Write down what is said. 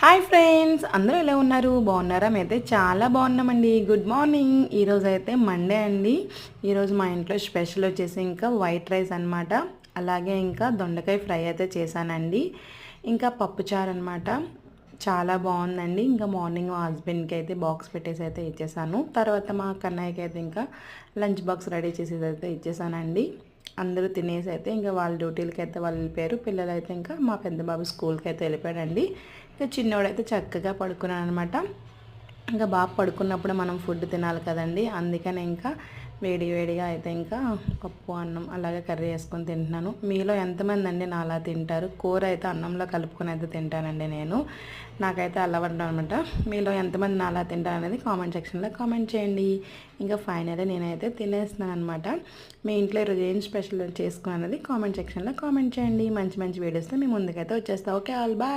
Hi friends అందరూ ఎలా ఉన్నారు? బాగున్నారా? మేమైతే చాలా బాగున్నామండి. గుడ్ మార్నింగ్ ఈరోజు అయితే మండే అండి. ఈరోజు మా ఇంట్లో స్పెషల్ వచ్చేసి ఇంకా వైట్ రైస్ అనమాట అలాగే ఇంకా దొండకాయ ఫ్రై అయితే చేశానండి. ఇంకా పప్పుచారు అనమాట చాలా బాగుందండి. ఇంకా మార్నింగ్ మా హస్బెండ్కి అయితే బాక్స్ పెట్టేసి అయితే ఇచ్చేసాను. తర్వాత మా కన్నయ్యకి అయితే ఇంకా లంచ్ బాక్స్ రెడీ చేసేది అయితే ఇచ్చేసానండి. అందరూ తినేసి అయితే ఇంకా వాళ్ళ డ్యూటీలకి అయితే వాళ్ళు వెళ్ళిపోయారు. పిల్లలు అయితే ఇంకా మా పెద్ద బాబు స్కూల్కి అయితే వెళ్ళిపోయాడండి. ఇంకా చిన్నవాడైతే చక్కగా పడుకున్నాను అనమాట ఇంకా బాగా పడుకున్నప్పుడు మనం ఫుడ్ తినాలి కదండి. అందుకని ఇంకా వేడి వేడిగా అయితే ఇంకా పప్పు అన్నం అలాగే కర్రీ వేసుకొని తింటున్నాను. మీలో ఎంతమంది అండి నా అలా తింటారు? కూర అయితే అన్నంలో కలుపుకొని అయితే తింటానండి నేను. నాకైతే అలవాటు అనమాట మీలో ఎంతమంది నా అలా తింటారు అనేది కామెంట్ సెక్షన్లో కామెంట్ చేయండి. ఇంకా ఫైనల్గా నేనైతే తినేస్తున్నాను అనమాట మీ ఇంట్లో ఈరోజు ఏం స్పెషల్ చేసుకున్నది కామెంట్ సెక్షన్లో కామెంట్ చేయండి. మంచి మంచి వీడియోస్తో మీ ముందుకైతే వచ్చేస్తా. Okay all bye.